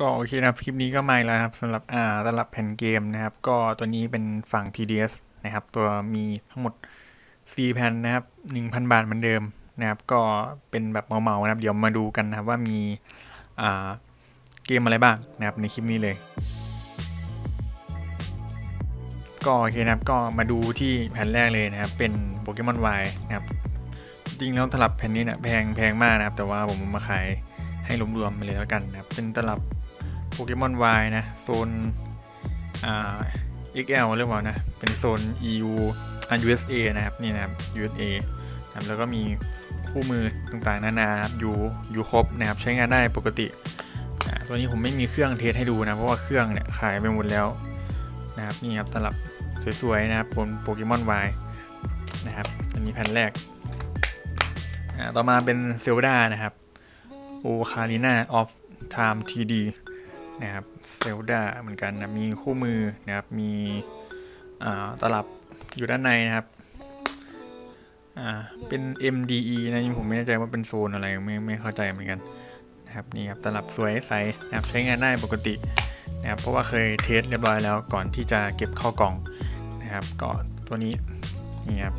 ก็โอเคนะครับ คลิปนี้ก็มาแล้วครับสำหรับอ่าสำหรับแผ่นเกมนะครับ ก็ตัวนี้เป็นฝั่ง TDS นะครับ ตัวมีทั้งหมด 4 แผ่นนะครับ 1,000 บาทเหมือนเดิมนะครับ ก็เป็นแบบเมาๆนะครับ เดี๋ยวมาดูกันนะครับว่ามีอ่าเกมอะไรบ้างนะครับในคลิปนี้เลย ก็โอเคนะครับ ก็มาดูที่แผ่นแรกเลยนะครับ เป็นโปเกมอน Y นะครับ จริงแล้วตลับแผ่นนี้เนี่ยแพงแพงมากนะครับ แต่ว่าผมมาขาย ให้รวมๆไปเลยแล้วกันนะครับเป็นตลับโปเกมอน Y นะ โซนอ่า XL เรียกว่านะ เป็นโซน EU อ่า USA นะครับ นี่นะครับ USA นะครับแล้วก็มีคู่มือต่างๆ นานาครับอยู่อยู่ครบนะครับ ใช้งานได้ปกติตัวนี้ผมไม่มีเครื่องเทสให้ดูนะ เพราะว่าเครื่องเนี่ยขายไปหมดแล้วนะครับ นี่ครับตลับสวยๆนะครับบนโปเกมอน Y นะครับอันนี้แผ่นแรก ต่อมาเป็นเซลดานะครับ โอคา i ิน่าออฟไทม์ทีดีนะครับเซลดาเหมือนกันนะ มีคู่มือนะครับ มีตลับอยู่ด้านในนะครับเป็น MDE นะนี่ผมไม่แน่ใจว่าเป็นโซนอะไรไม่ไม่เข้าใจเหมือนกันนะครับนี่ครับตลับสวยใสนะครับใช้งานได้ปกตินะครับเพราะว่าเคยเทสเรียบร้อยแล้วก่อนที่จะเก็บเข้ากล่องนะครับก็ตัวนี้นี่ครับ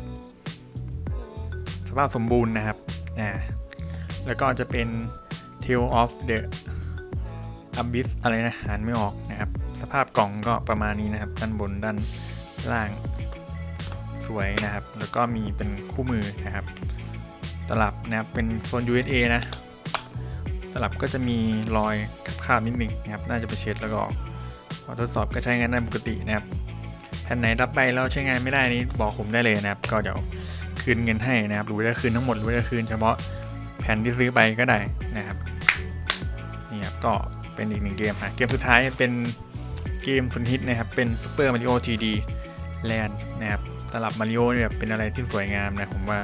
สภาพสมบูรณ์นะครับนะแล้วก็จะเป็น Tale of the Abyss อะไรนะอ่านไม่ออกนะครับ สภาพกล่องก็ประมาณนี้นะครับ ด้านบนด้านล่างสวยนะครับ แล้วก็มีเป็นคู่มือนะครับ ตลับนะครับเป็นโซน USA นะ ตลับก็จะมีรอยคราบนิดนึงนะครับ น่าจะไปเช็ดแล้วก็ออกพอทดสอบก็ใช้งานได้ปกตินะครับแผ่นไหนรับไปแล้วใช้งานไม่ได้นี้บอกผมได้เลยนะครับ ก็เดี๋ยวคืนเงินให้นะครับหรือว่าจะคืนทั้งหมดหรือว่าจะคืนเฉพาะแผ่นที่ซื้อไปก็ได้นะครับ ก็เป็นอีกหนึ่งเกมอะเกมสุดท้ายเป็นเกมสุดฮิตนะครับ เป็น Super Mario 3D Land นะครับตลับมาริโอเนี่ยเป็นอะไรที่สวยงามนะผมว่า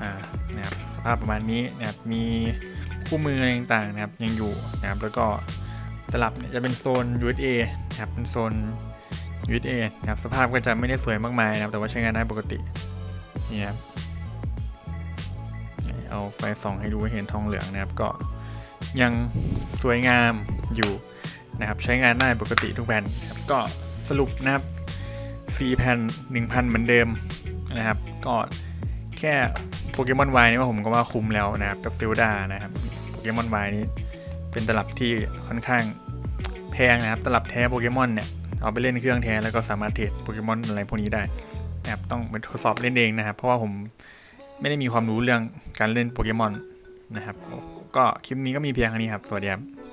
อ่านะครับสภาพประมาณนี้นะครับมีคู่มืออะไรต่างๆนะครับยังอยู่นะครับแล้วก็ตลับเนี่ยจะเป็นโซน USA นะครับเป็นโซน USA นะครับสภาพก็จะไม่ได้สวยมากมายนะครับแต่ว่าใช้งานได้ปกตินี่ครับเอาไฟส่องให้ดูให้เห็นทองเหลืองนะครับก็ ยังสวยงามอยู่นะครับใช้งานได้ปกติทุกแผ่นครับก็สรุปนะครับ4แผ่น1,000 เหมือนเดิมนะครับ ก็แค่โปเกมอนวายนี่ว่าผมก็ว่าคุ้มแล้วนะครับกับซิลดานะครับโปเกมอนวายนี้เป็นตลับที่ค่อนข้างแพงนะครับ ตลับแท้โปเกมอนเนี่ยเอาไปเล่นเครื่องแท้แล้วก็สามารถเทรดโปเกมอนอะไรพวกนี้ได้นะครับต้องไปทดสอบเล่นเองนะครับ เพราะว่าผมไม่ได้มีความรู้เรื่องการเล่นโปเกมอนนะครับ ก็คลิปนี้ก็มีเพียงเท่านี้ครับ สวัสดีครับ